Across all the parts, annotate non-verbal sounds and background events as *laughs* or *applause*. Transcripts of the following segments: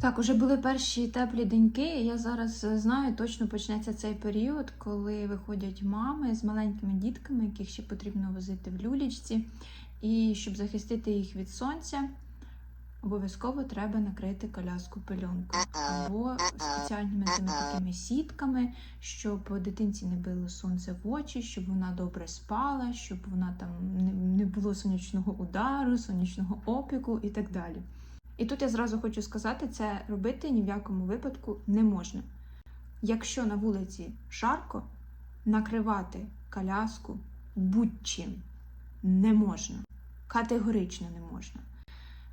Так, уже були перші теплі деньки. і Я зараз е, знаю, точно почнеться цей період, коли виходять мами з маленькими дітками, яких ще потрібно возити в люлічці. І щоб захистити їх від сонця, обов'язково треба накрити коляску пельонкою або спеціальними цими такими сітками, щоб дитинці не било сонце в очі, щоб вона добре спала, щоб вона там не було сонячного удару, сонячного опіку і так далі. І тут я зразу хочу сказати, це робити ні в якому випадку не можна. Якщо на вулиці жарко, накривати коляску будь-чим не можна. Категорично не можна.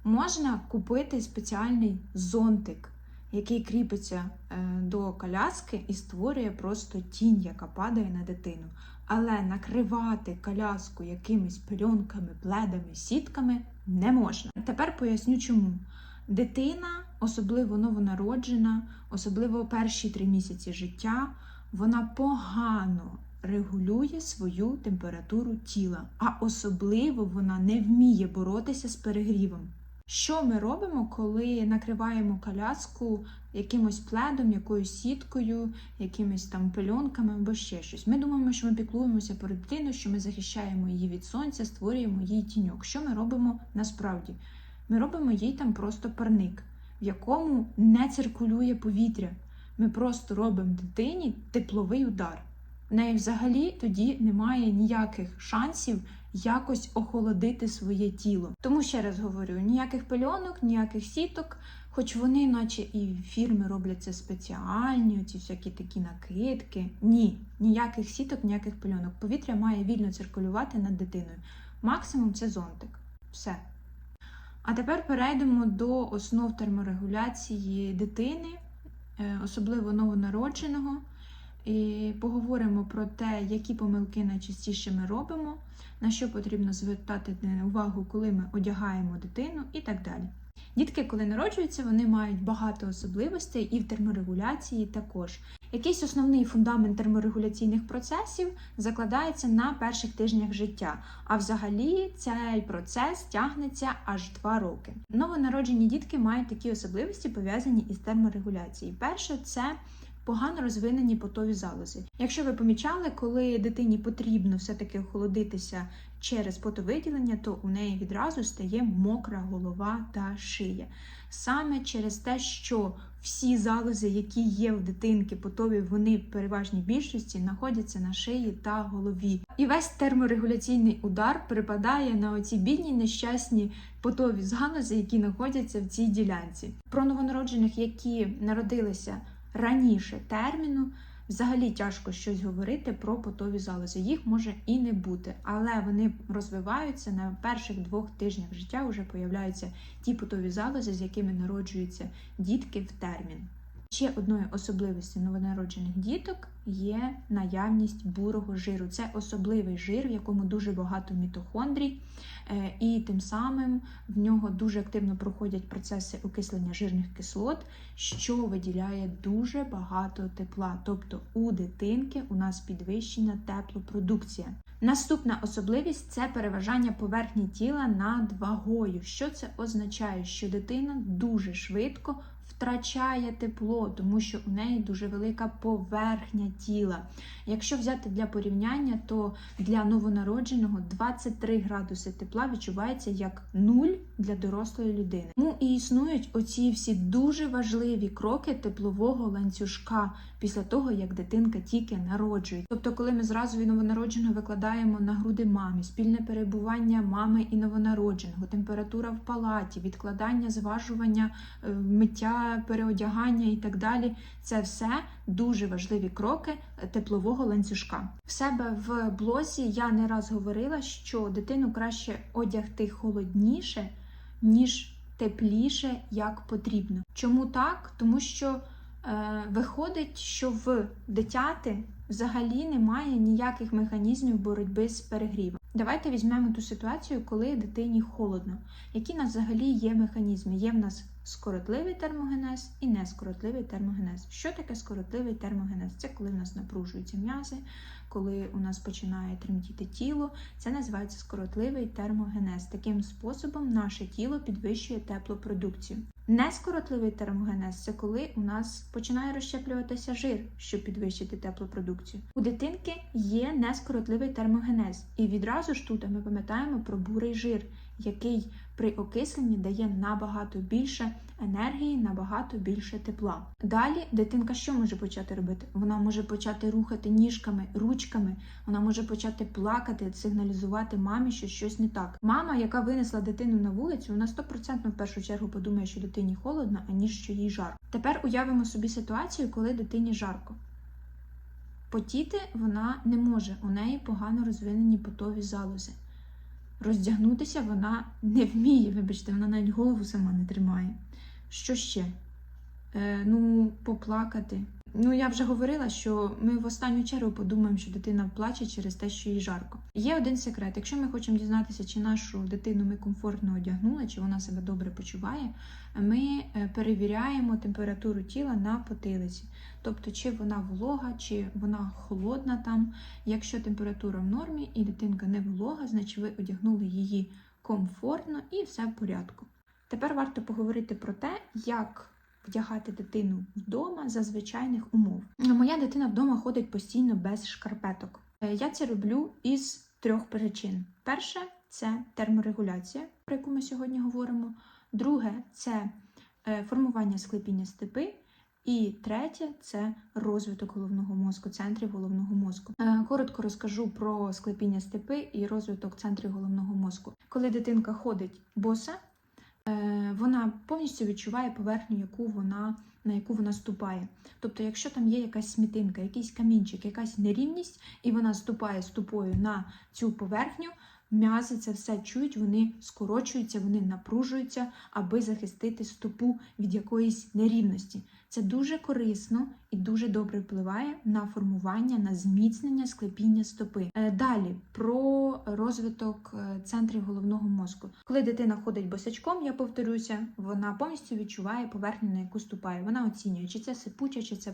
Можна купити спеціальний зонтик, який кріпиться е, до коляски і створює просто тінь, яка падає на дитину. Але накривати коляску якимись пельонками, пледами, сітками не можна. Тепер поясню чому. Дитина, особливо новонароджена, особливо перші три місяці життя, вона погано регулює свою температуру тіла, а особливо вона не вміє боротися з перегрівом. Що ми робимо, коли накриваємо коляску якимось пледом, якоюсь сіткою, якимись там пельонками або ще щось? Ми думаємо, що ми піклуємося про дитину, що ми захищаємо її від сонця, створюємо їй тіньок. Що ми робимо насправді? Ми робимо їй там просто парник, в якому не циркулює повітря. Ми просто робимо дитині тепловий удар. В неї взагалі тоді немає ніяких шансів якось охолодити своє тіло. Тому ще раз говорю: ніяких пельонок, ніяких сіток, хоч вони, наче і фірми роблять це спеціальні, ці всякі такі накидки. Ні, ніяких сіток, ніяких пельонок. Повітря має вільно циркулювати над дитиною. Максимум це зонтик. Все. А тепер перейдемо до основ терморегуляції дитини, е, особливо новонародженого. І поговоримо про те, які помилки найчастіше ми робимо, на що потрібно звертати увагу, коли ми одягаємо дитину і так далі. Дітки, коли народжуються, вони мають багато особливостей і в терморегуляції також. Якийсь основний фундамент терморегуляційних процесів закладається на перших тижнях життя, а взагалі цей процес тягнеться аж 2 роки. Новонароджені дітки мають такі особливості, пов'язані із терморегуляцією. Перше це погано розвинені потові залози. Якщо ви помічали, коли дитині потрібно все-таки охолодитися через потовиділення, то у неї відразу стає мокра голова та шия. Саме через те, що всі залози, які є в дитинки потові, вони в переважній більшості знаходяться на шиї та голові. І весь терморегуляційний удар припадає на оці бідні нещасні потові залози, які знаходяться в цій ділянці. Про новонароджених, які народилися раніше терміну, взагалі тяжко щось говорити про потові залози. Їх може і не бути, але вони розвиваються на перших двох тижнях життя. Вже появляються ті потові залози, з якими народжуються дітки в термін. Ще одною особливістю новонароджених діток є наявність бурого жиру. Це особливий жир, в якому дуже багато мітохондрій, е, і тим самим в нього дуже активно проходять процеси окислення жирних кислот, що виділяє дуже багато тепла. Тобто у дитинки у нас підвищена теплопродукція. Наступна особливість це переважання поверхні тіла над вагою. Що це означає? Що дитина дуже швидко втрачає тепло, тому що у неї дуже велика поверхня тіла. Якщо взяти для порівняння, то для новонародженого 23 градуси тепла відчувається як нуль для дорослої людини. Тому і існують оці всі дуже важливі кроки теплового ланцюжка після того, як дитинка тільки народжує. Тобто, коли ми зразу від новонародженого викладаємо на груди мамі, спільне перебування мами і новонародженого, температура в палаті, відкладання, зважування, е, миття, переодягання і так далі, це все дуже важливі кроки теплового ланцюжка. В себе в блозі я не раз говорила, що дитину краще одягти холодніше, ніж тепліше, як потрібно. Чому так? Тому що е, виходить, що в дитяти взагалі немає ніяких механізмів боротьби з перегрівом. Давайте візьмемо ту ситуацію, коли дитині холодно. Які в нас взагалі є механізми? Є в нас скоротливий термогенез і нескоротливий термогенез. Що таке скоротливий термогенез? Це коли в нас напружуються м'язи, коли у нас починає тремтіти тіло. Це називається скоротливий термогенез. Таким способом наше тіло підвищує теплопродукцію. Нескоротливий термогенез це коли у нас починає розщеплюватися жир, щоб підвищити теплопродукцію. У дитинки є нескоротливий термогенез, і відразу ж тут ми пам'ятаємо про бурий жир, який при окисленні дає набагато більше енергії, набагато більше тепла. Далі дитинка що може почати робити? Вона може почати рухати ніжками, ручками, вона може почати плакати, сигналізувати мамі, що щось не так. Мама, яка винесла дитину на вулицю, вона 100% в першу чергу подумає, що дитині холодно, аніж що їй жарко. Тепер уявимо собі ситуацію, коли дитині жарко. Потіти вона не може, у неї погано розвинені потові залози. Роздягнутися вона не вміє, вибачте, вона навіть голову сама не тримає. Що ще? Е, ну, поплакати. Ну, я вже говорила, що ми в останню чергу подумаємо, що дитина плаче через те, що їй жарко. Є один секрет: якщо ми хочемо дізнатися, чи нашу дитину ми комфортно одягнули, чи вона себе добре почуває, ми е, перевіряємо температуру тіла на потилиці. Тобто, чи вона волога, чи вона холодна там. Якщо температура в нормі і дитинка не волога, значить ви одягнули її комфортно і все в порядку. Тепер варто поговорити про те, як вдягати дитину вдома за звичайних умов. Моя дитина вдома ходить постійно без шкарпеток. Е, Я це роблю із трьох причин: перше це терморегуляція, про яку ми сьогодні говоримо. Друге це е, формування склепіння степи. І третє це розвиток головного мозку, центрів головного мозку. Е, Коротко розкажу про склепіння степи і розвиток центрів головного мозку. Коли дитинка ходить боса, вона повністю відчуває поверхню, яку вона на яку вона ступає. Тобто, якщо там є якась смітинка, якийсь камінчик, якась нерівність, і вона ступає ступою на цю поверхню, м'язи це все чують, вони скорочуються, вони напружуються, аби захистити стопу від якоїсь нерівності. Це дуже корисно і дуже добре впливає на формування, на зміцнення склепіння стопи. Е, Далі про розвиток е, центрів головного мозку. Коли дитина ходить босячком, я повторюся, вона повністю відчуває поверхню, на яку ступає. Вона оцінює, чи це сипуча, чи це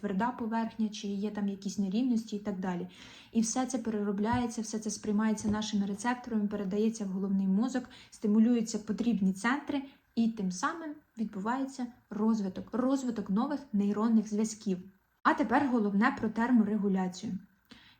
тверда поверхня, чи є там якісь нерівності і так далі. І все це переробляється, все це сприймається нашими рецепторами, передається в головний мозок, стимулюються потрібні центри, і тим самим відбувається розвиток, розвиток нових нейронних зв'язків. А тепер головне про терморегуляцію.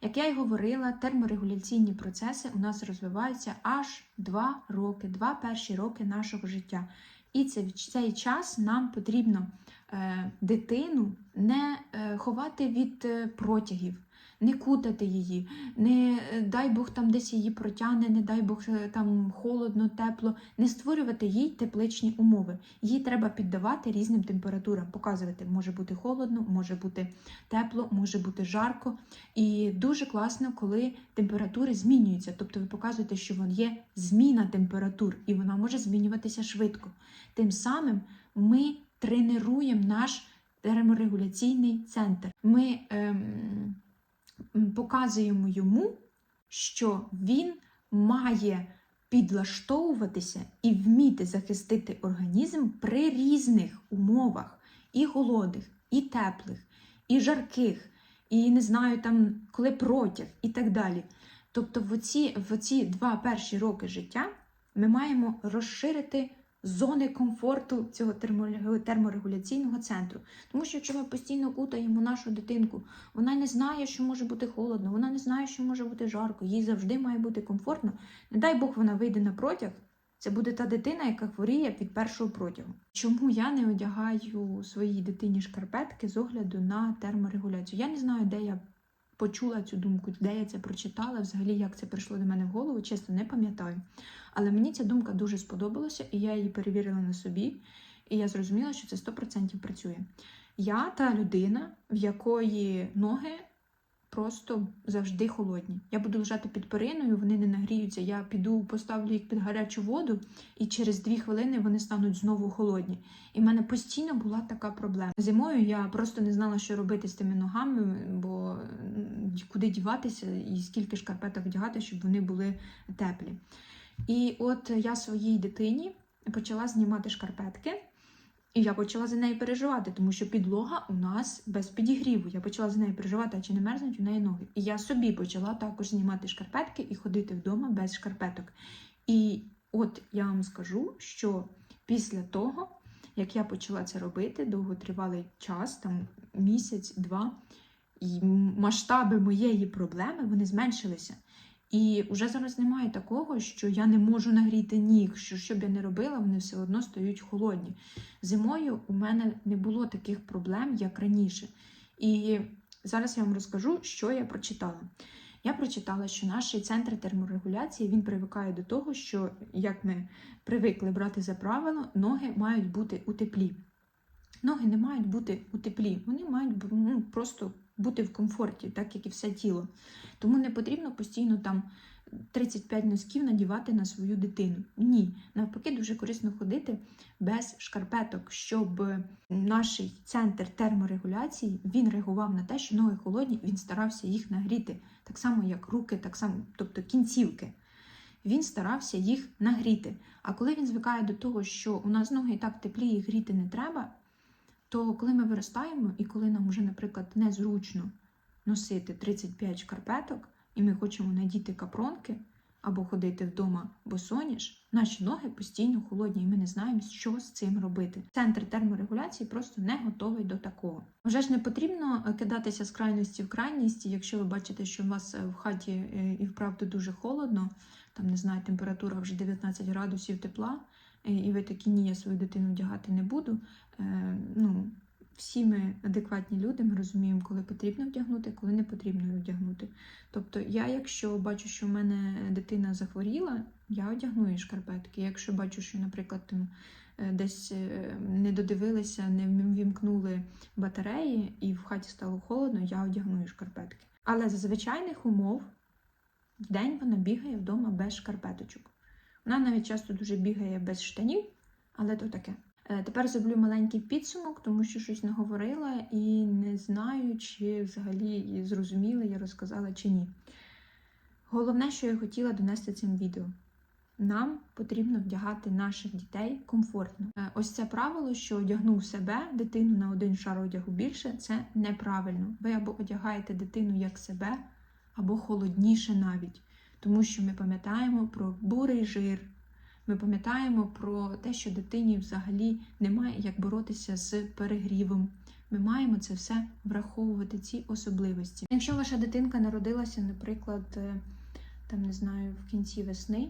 Як я й говорила, терморегуляційні процеси у нас розвиваються аж 2 роки, два перші роки нашого життя. І це, цей час нам потрібно е, дитину не е, ховати від е, протягів, не кутати її, не е, дай Бог там десь її протягне, не дай Бог е, там холодно, тепло, не створювати їй тепличні умови. Їй треба піддавати різним температурам, показувати, може бути холодно, може бути тепло, може бути жарко. І дуже класно, коли температури змінюються. Тобто ви показуєте, що вон є зміна температур, і вона може змінюватися швидко. Тим самим ми тренуємо наш терморегуляційний центр. Ми ем, показуємо йому, що він має підлаштовуватися і вміти захистити організм при різних умовах і голодних, і теплих, і жарких, і не знаю, там коли протяг, і так далі. Тобто, в оці, в оці два перші роки життя ми маємо розширити зони комфорту цього термо- терморегуляційного центру. Тому що якщо ми постійно кутаємо нашу дитинку, вона не знає, що може бути холодно, вона не знає, що може бути жарко, їй завжди має бути комфортно. Не дай Бог вона вийде на протяг. Це буде та дитина, яка хворіє від першого протягу. Чому я не одягаю своїй дитині шкарпетки з огляду на терморегуляцію? Я не знаю, де я почула цю думку, де я це прочитала, взагалі як це прийшло до мене в голову, чесно не пам'ятаю. Але мені ця думка дуже сподобалася, і я її перевірила на собі, і я зрозуміла, що це 100% працює. Я та людина, в якої ноги просто завжди холодні. Я буду лежати під периною, вони не нагріються. Я піду, поставлю їх під гарячу воду, і через дві хвилини вони стануть знову холодні. І в мене постійно була така проблема. Зимою я просто не знала, що робити з тими ногами, бо куди діватися і скільки шкарпеток вдягати, щоб вони були теплі. І от я своїй дитині почала знімати шкарпетки. І я почала за неї переживати, тому що підлога у нас без підігріву. Я почала за нею переживати, а чи не мерзнуть у неї ноги. І я собі почала також знімати шкарпетки і ходити вдома без шкарпеток. І от я вам скажу, що після того, як я почала це робити, довготривалий час, там місяць-два, і масштаби моєї проблеми вони зменшилися. І вже зараз немає такого, що я не можу нагріти ніг, що що б я не робила, вони все одно стають холодні. Зимою у мене не було таких проблем, як раніше. І зараз я вам розкажу, що я прочитала. Я прочитала, що наш центр терморегуляції він привикає до того, що як ми привикли брати за правило, ноги мають бути у теплі. Ноги не мають бути у теплі, вони мають ну, просто бути в комфорті, так як і все тіло. Тому не потрібно постійно там 35 носків надівати на свою дитину. Ні, навпаки, дуже корисно ходити без шкарпеток, щоб наш центр терморегуляції він реагував на те, що ноги холодні, він старався їх нагріти, так само, як руки, так само, тобто кінцівки. Він старався їх нагріти. А коли він звикає до того, що у нас ноги і так теплі, їх гріти не треба, то коли ми виростаємо, і коли нам вже, наприклад, незручно носити 35 шкарпеток, і ми хочемо надіти капронки або ходити вдома босоніж, наші ноги постійно холодні, і ми не знаємо, що з цим робити. Центр терморегуляції просто не готовий до такого. Вже ж не потрібно кидатися з крайності в крайність, якщо ви бачите, що у вас в хаті е, і вправду дуже холодно, там не знаю, температура вже 19 градусів тепла. І ви такі, ні, я свою дитину вдягати не буду. Е, ну, Всі ми адекватні люди, ми розуміємо, коли потрібно вдягнути, коли не потрібно вдягнути. Тобто, я, якщо бачу, що в мене дитина захворіла, я одягну їй шкарпетки. Якщо бачу, що, наприклад, там, е, десь е, не додивилися, не вімкнули батареї, і в хаті стало холодно, я одягну їй шкарпетки. Але за звичайних умов в день вона бігає вдома без шкарпеточок. Вона навіть часто дуже бігає без штанів, але то таке. Е, тепер зроблю маленький підсумок, тому що щось наговорила і не знаю, чи взагалі зрозуміла, я розказала чи ні. Головне, що я хотіла донести цим відео. Нам потрібно вдягати наших дітей комфортно. Е, ось це правило, що одягнув себе, дитину на один шар одягу більше, це неправильно. Ви або одягаєте дитину як себе, або холодніше навіть тому що ми пам'ятаємо про бурий жир, ми пам'ятаємо про те, що дитині взагалі немає як боротися з перегрівом. Ми маємо це все враховувати, ці особливості. Якщо ваша дитинка народилася, наприклад, е, там не знаю, в кінці весни,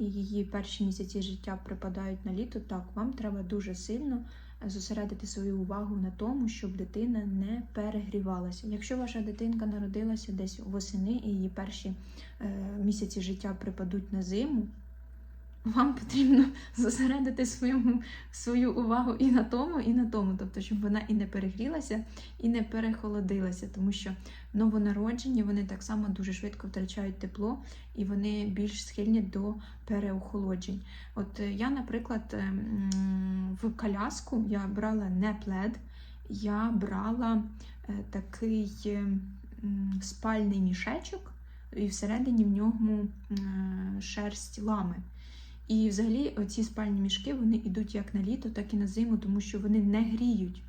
і її перші місяці життя припадають на літо, так вам треба дуже сильно зосередити свою увагу на тому, щоб дитина не перегрівалася. Якщо ваша дитинка народилася десь восени і її перші е, місяці життя припадуть на зиму, вам потрібно *laughs* зосередити свою, свою увагу і на тому, і на тому, тобто, щоб вона і не перегрілася, і не перехолодилася, тому що новонароджені вони так само дуже швидко втрачають тепло і вони більш схильні до переохолоджень. От е, я, наприклад, ем, в коляску я брала не плед, я брала е, такий спальний мішечок, і всередині в ньому шерсть лами. І взагалі ці спальні мішки вони йдуть як на літо, так і на зиму, тому що вони не гріють,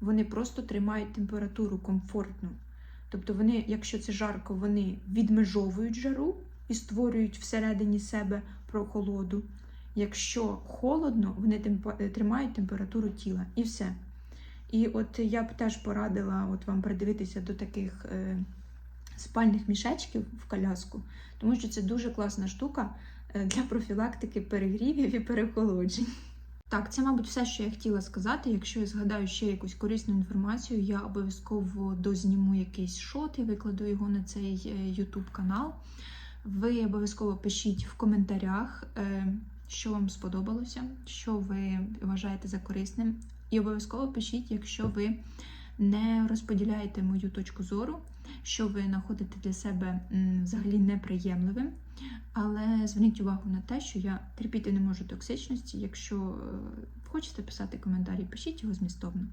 вони просто тримають температуру комфортну. Тобто, вони, якщо це жарко, вони відмежовують жару і створюють всередині себе прохолоду. Якщо холодно, вони тримають температуру тіла і все. І от я б теж порадила от вам придивитися до таких е, спальних мішечків в коляску, тому що це дуже класна штука. Е, для профілактики перегрівів і перехолоджень. Так, це, мабуть, все, що я хотіла сказати. Якщо я згадаю ще якусь корисну інформацію, я обов'язково дозніму якийсь шот і викладу його на цей е, YouTube канал. Ви обов'язково пишіть в коментарях, е, що вам сподобалося, що ви вважаєте за корисним. І обов'язково пишіть, якщо ви не розподіляєте мою точку зору, що ви знаходите для себе взагалі неприємливим. Але зверніть увагу на те, що я терпіти не можу токсичності. Якщо е, хочете писати коментарі, пишіть його змістовно.